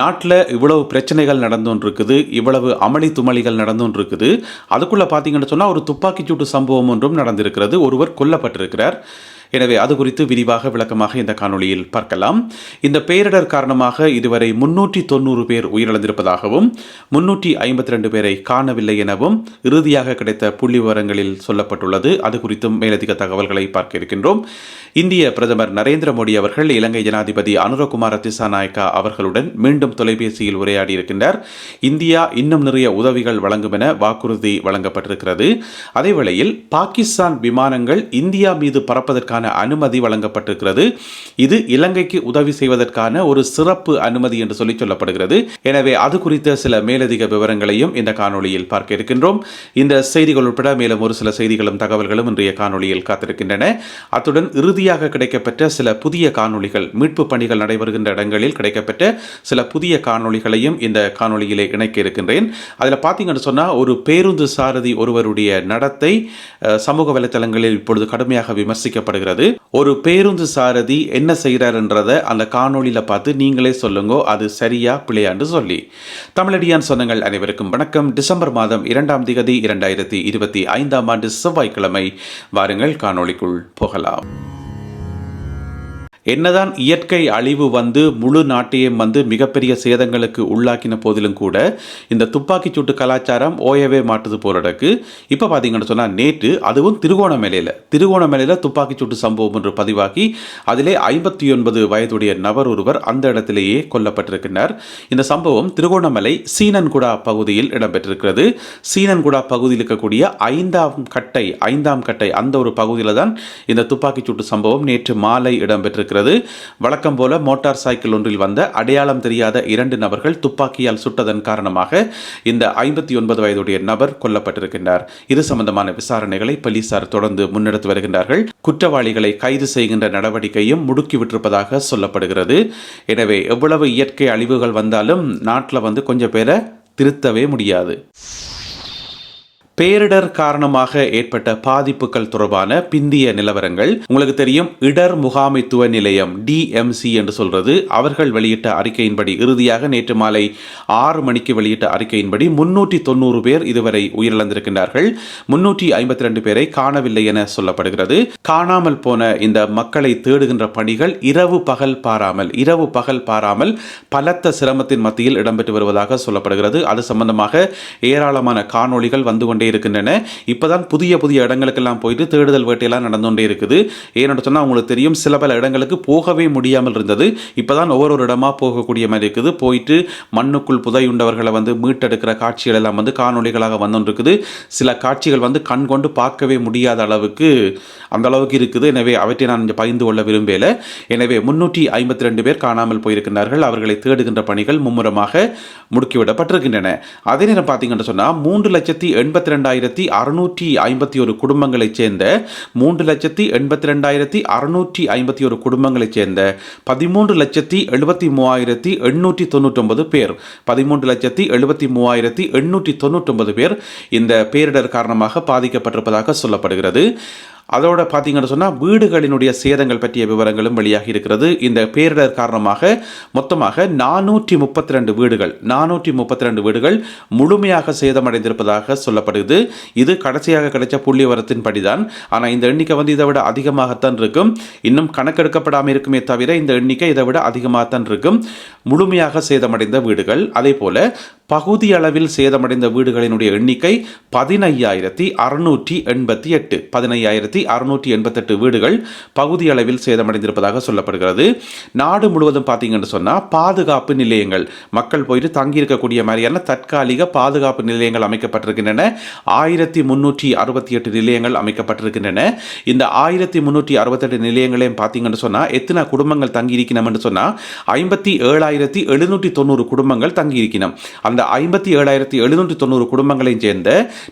நாட்டில் இவ்வளவு பிரச்சனைகள் நடந்துன்னு இருக்குது இவ்வளவு அமளி துமளிகள் நடந்துன்னு இருக்குது அதுக்குள்ளே பார்த்தீங்கன்னு சொன்னால் ஒரு துப்பாக்கிச்சூட்டு சம்பவம் ஒன்றும் நடந்திருக்கிறது. ஒருவர் கொல்லப்பட்டிருக்கிறார். எனவே அது குறித்து விரிவாக விளக்கமாக இந்த காணொலியில் பார்க்கலாம். இந்த பேரிடர் காரணமாக இதுவரை முன்னூற்றி தொண்ணூறு பேர் உயிரிழந்திருப்பதாகவும் முன்னூற்றி ஐம்பத்தி ரெண்டு பேரை காணவில்லை எனவும் இறுதியாக கிடைத்த புள்ளி விவரங்களில் சொல்லப்பட்டுள்ளது. அது குறித்தும் மேலதிக தகவல்களை பார்க்க இருக்கின்றோம். இந்திய பிரதமர் நரேந்திர மோடி அவர்கள் இலங்கை ஜனாதிபதி அனுரகுமார திசாநாயக்கா அவர்களுடன் மீண்டும் தொலைபேசியில் உரையாடி இருக்கின்றார் இந்தியா இன்னும் நிறைய உதவிகள் வழங்கும் என வாக்குறுதி வழங்கப்பட்டிருக்கிறது. அதேவேளையில் பாகிஸ்தான் விமானங்கள் இந்தியா மீது பறப்பதற்கான அனுமதி வழங்கப்பட்டிருக்கிறது. இது இலங்கைக்கு உதவி செய்வதற்கான ஒரு சிறப்பு அனுமதி என்று சொல்லி சொல்லப்படுகிறது. எனவே அது குறித்த சில மேலதிக விவரங்களையும் இந்த காணொளியில் பார்க்க இருக்கின்றோம். இந்த செய்திகள் உட்பட மேலும் ஒரு சில செய்திகளும் தகவல்களும் இன்றைய காணொளியில் காத்திருக்கின்றன. அத்துடன் இறுதியாக கிடைக்கப்பெற்ற சில புதிய காணொளிகள் மீட்பு பணிகள் நடைபெறுகின்ற இடங்களில் கிடைக்கப்பெற்ற சில புதிய காணொளிகளையும் இந்த காணொலியிலே இணைக்க இருக்கின்றேன். அதில் பார்த்தீங்கன்னு சொன்னால் ஒரு பேருந்து சாரதி ஒருவருடைய நடத்தை சமூக வலைத்தளங்களில் இப்பொழுது கடுமையாக விமர்சிக்கப்படுகிறது. ஒரு பேருந்து சாரதி என்ன செய்கிறாருன்றதை அந்த காணொலியில் பார்த்து நீங்களே சொல்லுங்க அது சரியா பிள்ளையாண்டு சொல்லி. தமிழடியான் சொந்தங்கள் அனைவருக்கும் வணக்கம். டிசம்பர் மாதம் இரண்டாம் திகதி இரண்டாயிரத்தி இருபத்தி ஐந்தாம் ஆண்டு செவ்வாய்க்கிழமை. வாருங்கள் காணொளிக்குள் போகலாம். என்னதான் இயற்கை அழிவு வந்து முழு நாட்டையும் வந்து மிகப்பெரிய சேதங்களுக்கு உள்ளாக்கின போதிலும் கூட இந்த துப்பாக்கிச் சூட்டு கலாச்சாரம் ஓயவே மாட்டுது போலடக்கு இப்போ பார்த்தீங்கன்னு சொன்னால் நேற்று அதுவும் திருகோணமலையில் திருகோணமலையில் துப்பாக்கிச் சூட்டு சம்பவம் என்று பதிவாகி அதிலே ஐம்பத்தி ஒன்பது வயதுடைய நபர் ஒருவர் அந்த இடத்திலேயே கொல்லப்பட்டிருக்கிறார். இந்த சம்பவம் திருகோணமலை சீனன்குடா பகுதியில் இடம்பெற்றிருக்கிறது. சீனன்குடா பகுதியில் இருக்கக்கூடிய ஐந்தாம் கட்டை ஐந்தாம் கட்டை அந்த ஒரு பகுதியில் தான் இந்த துப்பாக்கிச் சூட்டு சம்பவம் நேற்று மாலை இடம்பெற்றிருக்கிறது. வழக்கம் போல மோட்டார் சைக்கிள் ஒன்றில் வந்த அடையாளம் தெரியாத இரண்டு நபர்கள் துப்பாக்கியால் சுட்டதன் காரணமாக இந்த ஐம்பத்தி ஒன்பது வயதுடைய நபர் கொல்லப்பட்டிருக்கின்றார். இது சம்பந்தமான விசாரணைகளை போலீசார் தொடர்ந்து முன்னெடுத்து வருகின்றார்கள். குற்றவாளிகளை கைது செய்கின்ற நடவடிக்கையும் முடுக்கிவிட்டிருப்பதாக சொல்லப்படுகிறது. எனவே எவ்வளவு இயற்கை அழிவுகள் வந்தாலும் நாட்டில் வந்து கொஞ்சம் பேரை திருத்தவே முடியாது. பேரிடர் காரணமாக ஏற்பட்ட பாதிப்புகள் தொடர்பான பிந்திய நிலவரங்கள் உங்களுக்கு தெரியும். இடர் முகாமைத்துவ நிலையம் டிஎம்சி என்று சொல்றது. அவர்கள் வெளியிட்ட அறிக்கையின்படி இறுதியாக நேற்று மாலை ஆறு மணிக்கு வெளியிட்ட அறிக்கையின்படி முன்னூற்றி தொண்ணூறு பேர் இதுவரை உயிரிழந்திருக்கின்றார்கள். முன்னூற்றி ஐம்பத்தி ரெண்டு பேரை காணவில்லை என சொல்லப்படுகிறது. காணாமல் போன இந்த மக்களை தேடுகின்ற பணிகள் இரவு பகல் பாராமல் இரவு பகல் பாராமல் பலத்த சிரமத்தின் மத்தியில் இடம்பெற்று வருவதாக சொல்லப்படுகிறது. அது சம்பந்தமாக ஏராளமான காணொளிகள் வந்து கொண்டே கொண்டே இருக்கின்றன. இப்பதான் புதிய புதிய இடங்களுக்கெல்லாம் போயிட்டு தேடுதல் வேட்டையெல்லாம் நடந்து கொண்டே இருக்குது ஏன்னு சொன்னால் உங்களுக்கு தெரியும் சில பல இடங்களுக்கு போகவே முடியாமல் இருந்தது. இப்பதான் ஒவ்வொரு இடமா போகக்கூடிய மாதிரி இருக்குது. போயிட்டு மண்ணுக்குள் புதையுண்டவர்களை வந்து மீட்டெடுக்கிற காட்சிகள் எல்லாம் வந்து காணொலிகளாக வந்துருக்குது சில காட்சிகள் வந்து கண் கொண்டு பார்க்கவே முடியாத அளவுக்கு அந்த அளவுக்கு இருக்குது. எனவே அவற்றை நான் இங்கே பகிர்ந்து கொள்ள விரும்பல எனவே முன்னூற்றி ஐம்பத்தி ரெண்டு பேர் காணாமல் போயிருக்கின்றார்கள். அவர்களை தேடுகின்ற பணிகள் மும்முரமாக முடுக்கிவிடப்பட்டிருக்கின்றன. அதே நேரம் பார்த்தீங்கன்னு சொன்னால் மூன்று லட்சத்தி எண்பத்தி ரெண்டாயிரத்தி அறுநூற்றி ஐம்பத்தி ஒரு குடும்பங்களைச் சேர்ந்த மூன்று லட்சத்தி எண்பத்தி ரெண்டாயிரத்தி அறுநூற்றி ஐம்பத்தி ஒரு குடும்பங்களைச் சேர்ந்த பதிமூன்று லட்சத்தி எழுபத்தி மூவாயிரத்தி எண்ணூற்றி தொண்ணூற்றொன்பது பேர். பதிமூன்று லட்சத்தி எழுபத்தி மூவாயிரத்தி எண்ணூற்றி தொண்ணூற்றொன்பது பேர் இந்த பேரிடர் காரணமாக பாதிக்கப்பட்டிருப்பதாக சொல்லப்படுகிறது. அதோட பார்த்தீங்கன்னு சொன்னால் வீடுகளினுடைய சேதங்கள் பற்றிய விவரங்களும் வெளியாகி இருக்கிறது. இந்த பேரிடர் காரணமாக மொத்தமாக நானூற்றி முப்பத்தி ரெண்டு வீடுகள் நானூற்றி முப்பத்தி ரெண்டு வீடுகள் முழுமையாக சேதமடைந்திருப்பதாக சொல்லப்படுது இது கடைசியாக கிடைச்ச புள்ளி வரத்தின் படிதான். ஆனால் இந்த எண்ணிக்கை வந்து இதை விட அதிகமாகத்தான் இருக்கும். இன்னும் கணக்கெடுக்கப்படாமல் இருக்குமே தவிர இந்த எண்ணிக்கை இதை விட அதிகமாகத்தான் இருக்கும். முழுமையாக சேதமடைந்த வீடுகள் அதே போல பகுதி அளவில் சேதமடைந்த வீடுகளினுடைய எண்ணிக்கை பதினையாயிரத்தி அறுநூற்றி எண்பத்தி எட்டு. பதினையாயிரத்தி அறுநூற்றி எண்பத்தெட்டு வீடுகள் பகுதி அளவில் சேதமடைந்திருப்பதாக சொல்லப்படுகிறது. நாடு முழுவதும் பார்த்தீங்கன்னு சொன்னால் பாதுகாப்பு நிலையங்கள். மக்கள் போயிட்டு தங்கியிருக்கக்கூடிய மாதிரியான தற்காலிக பாதுகாப்பு நிலையங்கள் அமைக்கப்பட்டிருக்கின்றன. ஆயிரத்தி முன்னூற்றி அறுபத்தி எட்டு நிலையங்கள் அமைக்கப்பட்டிருக்கின்றன. இந்த ஆயிரத்தி முன்னூற்றி அறுபத்தெட்டு நிலையங்களையும் பார்த்தீங்கன்னு சொன்னால் எத்தனை குடும்பங்கள் தங்கியிருக்கணும்னு சொன்னால் ஐம்பத்தி ஏழாயிரத்தி எழுநூற்றி தொண்ணூறு குடும்பங்கள் தங்கியிருக்கணும் அந்த ஐம்பத்தி ஏழாயிரத்தி எழுநூற்றி தொண்ணூறு குடும்பங்களையும் சேர்ந்த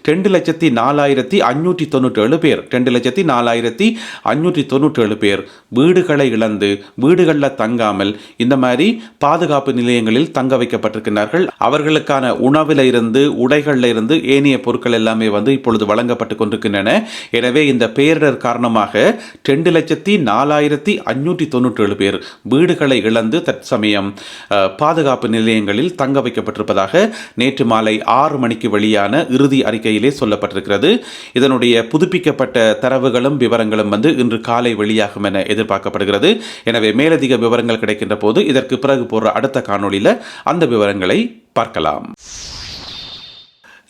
ரெண்டு லட்சத்தி நாலாயிரத்தி அஞ்சூற்றி தொண்ணூற்றி ஏழு பேர். ரெண்டு லட்சத்தி நாலாயிரத்தி அஞ்சூற்றி தொண்ணூற்றி ஏழு பேர் வீடுகளை இழந்து வீடுகளில் தங்காமல் இந்த மாதிரி பாதுகாப்பு நிலையங்களில் தங்க வைக்கப்பட்டிருக்கிறார்கள். அவர்களுக்கான உணவில் இருந்து உடைகளில் இருந்து ஏனைய பொருட்கள் எல்லாமே வந்து இப்பொழுது வழங்கப்பட்டு கொண்டிருக்கின்றன. எனவே இந்த பேரிடர் காரணமாக ரெண்டு லட்சத்தி நாலாயிரத்தி அஞ்சூற்றி தொண்ணூற்றி ஏழு பேர் வீடுகளை இழந்து தற்சமயம் பாதுகாப்பு நிலையங்களில் தங்க வைக்கப்பட்டிருப்பதாக நேற்று மாலை ஆறு மணிக்கு வெளியான இறுதி அறிக்கையிலே சொல்லப்பட்டிருக்கிறது. இதனுடைய புதுப்பிக்கப்பட்ட தரவுகளும் விவரங்களும் வந்து இன்று காலை வெளியாகும் என எதிர்பார்க்கப்படுகிறது. எனவே மேலதிக விவரங்கள் கிடைக்கின்ற போது இதற்கு பிறகு போடுற அடுத்த காணொளியில் அந்த விவரங்களை பார்க்கலாம்.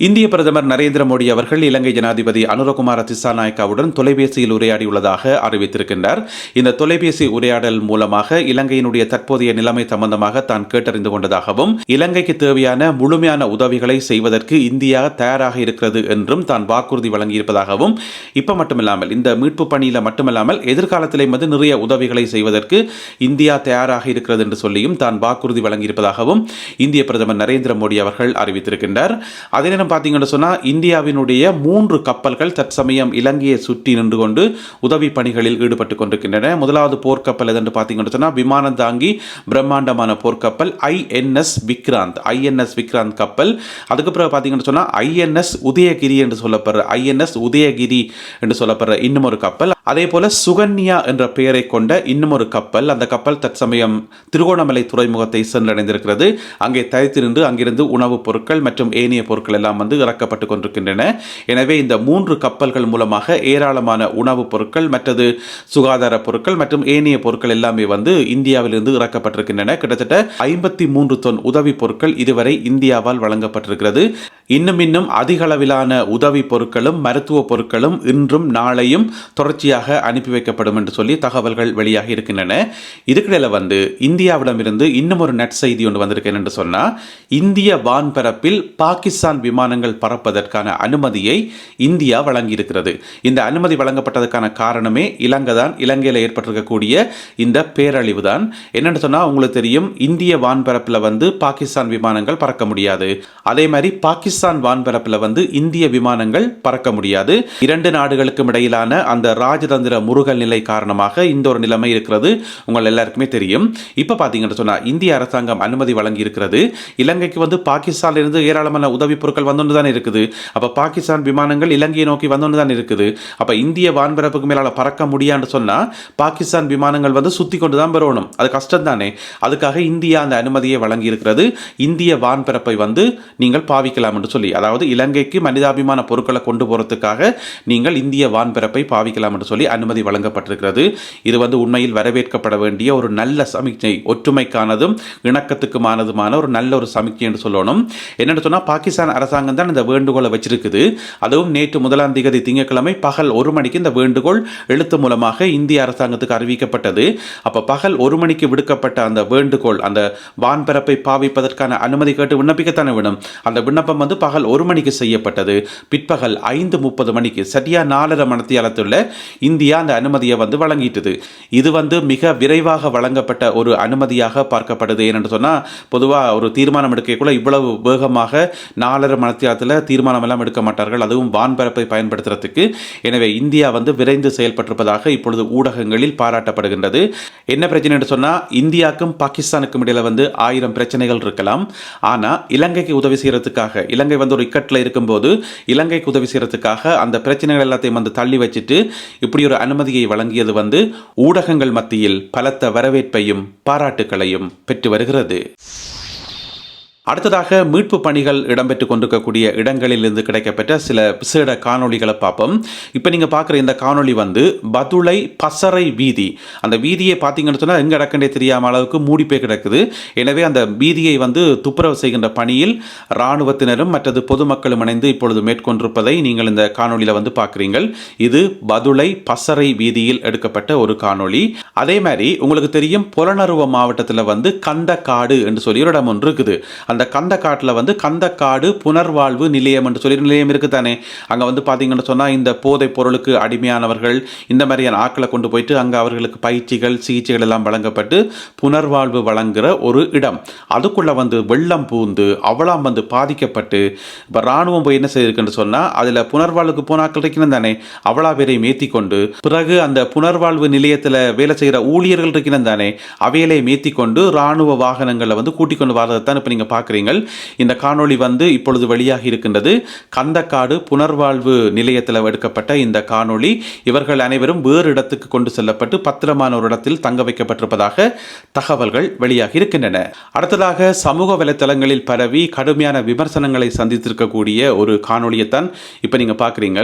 இந்திய பிரதமர் நரேந்திர மோடி அவர்கள் இலங்கை ஜனாதிபதி அனுரகுமார திசாநாயக்காவுடன் தொலைபேசியில் உரையாடியுள்ளதாக அறிவித்திருக்கின்றார். இந்த தொலைபேசி உரையாடல் மூலமாக இலங்கையினுடைய தற்போதைய நிலைமை சம்பந்தமாக தான் கேட்டறிந்து கொண்டதாகவும் இலங்கைக்கு தேவையான முழுமையான உதவிகளை செய்வதற்கு இந்தியா தயாராக இருக்கிறது என்றும் தான் வாக்குறுதி வழங்கியிருப்பதாகவும் இப்ப மட்டுமில்லாமல் இந்த மீட்பு பணியில் மட்டுமில்லாமல் எதிர்காலத்திலே வந்து நிறைய உதவிகளை செய்வதற்கு இந்தியா தயாராக இருக்கிறது என்று சொல்லியும் தான் வாக்குறுதி வழங்கியிருப்பதாகவும் இந்திய பிரதமர் நரேந்திர மோடி அவர்கள் அறிவித்திருக்கின்றார். அதே நேரம் பார்த்தீங்கன்னு சொன்னால் இந்தியாவினுடைய மூன்று கப்பல்கள் தற்சமயம் இலங்கையை சுற்றி நின்று கொண்டு உதவி பணிகளில் ஈடுபட்டு கொண்டிருக்கின்றன. முதலாவது போர்க்கப்பல் எதுன்னு பார்த்தீங்கன்னு சொன்னால் விமானம் தாங்கி பிரம்மாண்டமான போர்க்கப்பல் ஐஎன்எஸ் விக்ராந்த் ஐஎன்எஸ் விக்ராந்த் கப்பல். அதுக்கு பிறகு பார்த்தீங்கன்னு சொன்னால் ஐஎன்எஸ் உதயகிரி என்று சொல்லப்படுற ஐஎன்எஸ் உதயகிரி என்று சொல்லப்படுற இன்னும் ஒரு கப்பல். அதே போல சுகன்யா என்ற பெயரை கொண்ட இன்னும் ஒரு கப்பல் அந்த கப்பல் தற்சமயம் திருகோணமலை துறைமுகத்தை சென்றடைந்திருக்கிறது. அங்கே தரித்து நின்று அங்கிருந்து உணவுப் பொருட்கள் மற்றும் ஏனைய பொருட்கள் எல்லாம் வந்து இறக்கப்பட்டு கொண்டிருக்கின்றன. எனவே இந்த மூன்று கப்பல்கள் மூலமாக ஏராளமான உணவுப் பொருட்கள் மற்றது சுகாதார பொருட்கள் மற்றும் ஏனைய பொருட்கள் எல்லாமே வந்து இந்தியாவிலிருந்து இறக்கப்பட்டிருக்கின்றன. கிட்டத்தட்ட ஐம்பத்தி மூன்று தொன் உதவி பொருட்கள் இதுவரை இந்தியாவால் வழங்கப்பட்டிருக்கிறது. இன்னும் இன்னும் அதிக அளவிலான உதவி பொருட்களும் மருத்துவ பொருட்களும் இன்றும் நாளையும் தொடர்ச்சியாக அனுப்பி வைக்கப்படும் என்று சொல்லி தகவல்கள் வெளியாகி இருக்கின்றன. இதுக்கிடையில் வந்து இந்தியாவிடமிருந்து இன்னும் ஒரு நட் செய்தி ஒன்று வந்திருக்கேன் என்று இந்திய வான்பரப்பில் பாகிஸ்தான் விமானங்கள் பறப்பதற்கான அனுமதியை இந்தியா வழங்கியிருக்கிறது. இந்த அனுமதி வழங்கப்பட்டதற்கான காரணமே இலங்கை தான் இலங்கையில் ஏற்பட்டிருக்கக்கூடிய இந்த பேரழிவு தான் என்னென்னு சொன்னா உங்களுக்கு தெரியும் இந்திய வான்பரப்பில் வந்து பாகிஸ்தான் விமானங்கள் பறக்க முடியாது. அதே மாதிரி பாகிஸ்தான் வான்பரப்பில் வந்து இந்திய விமானங்கள் பறக்க முடியாது. இரண்டு நாடுகளுக்கும் இடையிலான அந்த ராஜதந்திர முருகல் நிலை காரணமாக இந்த ஒரு நிலைமை இருக்கிறது. உங்கள் எல்லாருக்குமே தெரியும். இப்போ பார்த்தீங்கன்னு சொன்னால் இந்திய அரசாங்கம் அனுமதி வழங்கி இருக்கிறது இலங்கைக்கு வந்து பாகிஸ்தான்ல இருந்து ஏராளமான உதவி பொருட்கள் வந்தோன்னு தானே இருக்குது. அப்போ பாகிஸ்தான் விமானங்கள் இலங்கையை நோக்கி வந்தோன்னு தான் இருக்குது. அப்போ இந்திய வான்பரப்புக்கு மேலால பறக்க முடியான்னு சொன்னால் பாகிஸ்தான் விமானங்கள் வந்து சுற்றி கொண்டு தான் பெறணும். அது கஷ்டம் தானே அதுக்காக இந்தியா அந்த அனுமதியை வழங்கி இருக்கிறது இந்திய வான்பரப்பை வந்து நீங்கள் பாவிக்கலாம் என்று சொல்லி அதாவது இலங்கைக்கு மனிதாபிமான பொருட்களை கொண்டு போகிறதுக்காக நீங்கள் இந்திய வான்பரப்பை பாவிக்கலாம் என்று சொல்லி அனுமதி வழங்கப்பட்டிருக்கிறது. இது வந்து உண்மையில் வரவேற்கப்பட வேண்டிய ஒரு நல்ல சமிக்ஞை ஒற்றுமைக்கானதும் இணக்கத்துக்குமானதுமான ஒரு நல்ல ஒரு சமிக்ஞை என்று சொல்லணும். என்னென்னு சொன்னால் பாகிஸ்தான் அரசாங்கம் தான் இந்த வேண்டுகோளை வச்சிருக்குது. அதுவும் நேற்று முதலாம் திகதி திங்கட்கிழமை பகல் ஒரு மணிக்கு இந்த வேண்டுகோள் எழுத்து மூலமாக இந்திய அரசாங்கத்துக்கு அறிவிக்கப்பட்டது. அப்போ பகல் ஒரு மணிக்கு விடுக்கப்பட்ட அந்த வேண்டுகோள் அந்த வான்பரப்பை பாவிப்பதற்கான அனுமதி கேட்டு விண்ணப்பிக்கத்தானே வேணும்? அந்த விண்ணப்பம் வந்து பகல் ஒரு மணிக்கு செய்யப்பட்டது. பிற்பகல் ஐந்து முப்பது மணிக்கு சரியா நாலரை மணத்தியாலத்துள்ள இந்தியா அந்த அனுமதியை வந்து வழங்கிட்டது. இது வந்து மிக விரைவாக வழங்கப்பட்ட ஒரு அனுமதியாக பார்க்கப்படுது. ஏனென்று சொன்னால் பொதுவாக ஒரு தீர்மானம் எடுக்கக்குள்ள இவ்வளவு வேகமாக நாலரை மணத்தியாலத்தில் தீர்மானம் எல்லாம் எடுக்க மாட்டார்கள். அதுவும் வான்பரப்பை பயன்படுத்துறதுக்கு. எனவே இந்தியா வந்து விரைந்து செயல்பட்டிருப்பதாக இப்பொழுது ஊடகங்களில் பாராட்டப்படுகின்றது. என்ன பிரச்சனை என்று சொன்னால் இந்தியாவுக்கும் பாகிஸ்தானுக்கும் இடையில் வந்து ஆயிரம் பிரச்சனைகள் இருக்கலாம். ஆனால் இலங்கைக்கு உதவி செய்கிறதுக்காக இலங்கை வந்து ஒரு இக்கட்டில் இருக்கும்போது இலங்கைக்கு உதவி செய்கிறதுக்காக அந்த பிரச்சனைகள் எல்லாத்தையும் வந்து தள்ளி வச்சுட்டு இப்படி ஒரு அனுமதியை வழங்கியது வந்து ஊடகங்கள் மத்தியில் பலத்த வரவேற்பையும் பாராட்டுக்களையும் பெற்று வருகிறது. அடுத்ததாக மீட்பு பணிகள் இடம்பெற்று கொண்டிருக்கக்கூடிய இடங்களிலிருந்து கிடைக்கப்பெற்ற சில விசேட காணொளிகளை பார்ப்போம். இப்போ நீங்கள் பார்க்குற இந்த காணொளி வந்து பதுளை பசறை வீதி. அந்த வீதியை பார்த்தீங்கன்னு சொன்னால் எங்கே இடக்கண்டே தெரியாம அளவுக்கு மூடி போய் கிடக்குது. எனவே அந்த வீதியை வந்து துப்புரவு செய்கின்ற பணியில் இராணுவத்தினரும் மற்றது பொதுமக்களும் இணைந்து இப்பொழுது மேற்கொண்டிருப்பதை நீங்கள் இந்த காணொளியில் வந்து பார்க்குறீங்கள். இது பதுளை பசறை வீதியில் எடுக்கப்பட்ட ஒரு காணொளி. அதே மாதிரி உங்களுக்கு தெரியும் புலனருவ மாவட்டத்தில் வந்து கந்தக்காடு என்று சொல்லி ஒரு இடம் ஒன்று இருக்குது. அந்த கந்தக்காட்டில் வந்து கந்தக்காடு புனர்வாழ்வு நிலையம் என்று சொல்லி நிலையம் இருக்குது தானே அங்கே வந்து பார்த்தீங்கன்னு சொன்னால் இந்த போதைப் பொருளுக்கு அடிமையானவர்கள் இந்த மாதிரியான ஆக்களை கொண்டு போயிட்டு அங்கே அவர்களுக்கு பயிற்சிகள் சிகிச்சைகள் எல்லாம் வழங்கப்பட்டு புனர்வாழ்வு வழங்குகிற ஒரு இடம். அதுக்குள்ளே வந்து வெள்ளம் பூந்து அவலாம் வந்து பாதிக்கப்பட்டு இப்போ இராணுவம் போய் என்ன செய்திருக்குன்னு சொன்னால் அதில் புனர்வாழ்வுக்கு போனாக்கள் இருக்கணும் தானே? அவளா பேரையும் ஏற்றி கொண்டு பிறகு அந்த புனர்வாழ்வு நிலையத்தில் வேலை செய்கிற ஊழியர்கள் இருக்கணும் தானே? அவைகளை மேத்தி கொண்டு இராணுவ வாகனங்களை வந்து கூட்டிக் கொண்டு வரதை தான் இப்போ நீங்கள் பார்க்குறீங்கள் இந்த காணொளி வந்து இப்பொழுது வெளியாகி இருக்கின்றது. கந்தக்காடு புனர்வாழ்வு நிலையத்தில் எடுக்கப்பட்ட இந்த காணொளி. இவர்கள் அனைவரும் வேறு இடத்துக்கு கொண்டு செல்லப்பட்டு பத்திரமான ஒரு இடத்தில் தங்க வைக்கப்பட்டிருப்பதாக தகவல்கள் வெளியாகி இருக்கின்றன. அடுத்ததாக சமூக வலைத்தளங்களில் பரவி கடுமையான விமர்சனங்களை சந்தித்திருக்கக்கூடிய ஒரு காணொளியைத்தான் இப்போ நீங்கள் பார்க்குறீங்க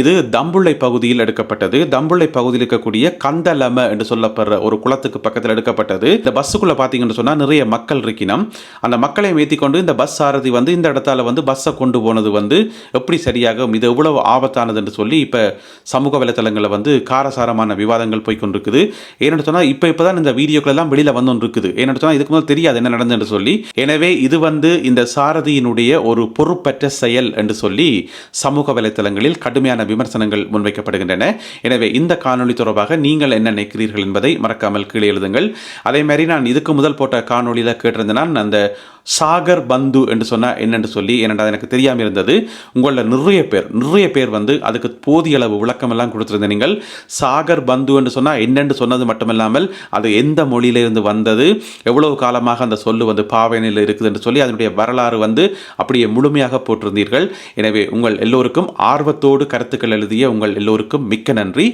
இது தம்புள்ளை பகுதியில் எடுக்கப்பட்டது. தம்புள்ளை பகுதியில் இருக்கக்கூடிய கந்தலம என்று சொல்லப்படுற ஒரு குளத்துக்கு பக்கத்தில் எடுக்கப்பட்டது. இந்த பஸ்ஸுக்குள்ளே பார்த்தீங்கன்னு சொன்னால் நிறைய மக்கள் இருக்கினம். அந்த மக்களை ஏற்றி கொண்டு இந்த பஸ் சாரதி வந்து இந்த இடத்தால வந்து பஸ்ஸை கொண்டு போனது வந்து எப்படி சரியாகும் இது எவ்வளவு ஆபத்தானது என்று சொல்லி இப்போ சமூக வலைத்தளங்களில் வந்து காரசாரமான விவாதங்கள் போய் கொண்டிருக்குது. ஏன்னு சொன்னால் இப்போ இப்போ தான் இந்த வீடியோக்கள் எல்லாம் வெளியில் வந்து இருக்குது ஏன்னு சொன்னால் இதுக்கு முதல் தெரியாது என்ன நடந்ததுன்னு சொல்லி. எனவே இது வந்து இந்த சாரதியினுடைய ஒரு பொறுப்பற்ற செயல் என்று சொல்லி சமூக வலைத்தளங்களில் கடுமையான விமர்சனங்கள் முன்வைக்கப்படுகின்றன. எனவே இந்த காணொளி தொடர்பாக நீங்கள் என்ன நினைக்கிறீர்கள் என்பதை மறக்காமல் கீழே எழுதுங்கள். அதே மாதிரி நான் இதுக்கு முதல் போட்ட காணொளியில் கேட்டிருந்தேன் நான் அந்த சாகர் பந்து என்று சொன்னால் என்னென்று சொல்லி ஏனென்றால் எனக்கு தெரியாமல் இருந்தது. உங்களில் நிறைய பேர் நிறைய பேர் வந்து அதுக்கு போதிய அளவு விளக்கமெல்லாம் கொடுத்துருந்த நீங்கள். சாகர் பந்து என்று சொன்னால் என்னென்று சொன்னது மட்டுமில்லாமல் அது எந்த மொழியிலிருந்து வந்தது எவ்வளவு காலமாக அந்த சொல்லு வந்து பாவனையில் இருக்குது என்று சொல்லி அதனுடைய வரலாறு வந்து அப்படியே முழுமையாக போட்டிருந்தீர்கள். எனவே உங்கள் எல்லோருக்கும் ஆர்வத்தோடு கருத்துக்கள் எழுதிய உங்கள் எல்லோருக்கும் மிக்க நன்றி.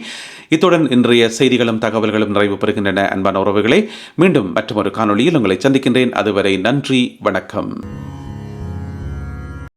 இத்துடன் இன்றைய செய்திகளும் தகவல்களும் நிறைவு பெறுகின்றன. அன்பான உறவுகளை மீண்டும் மற்றொரு காணொளியில் உங்களை சந்திக்கின்றேன். அதுவரை நன்றி வணக்கம். outcome.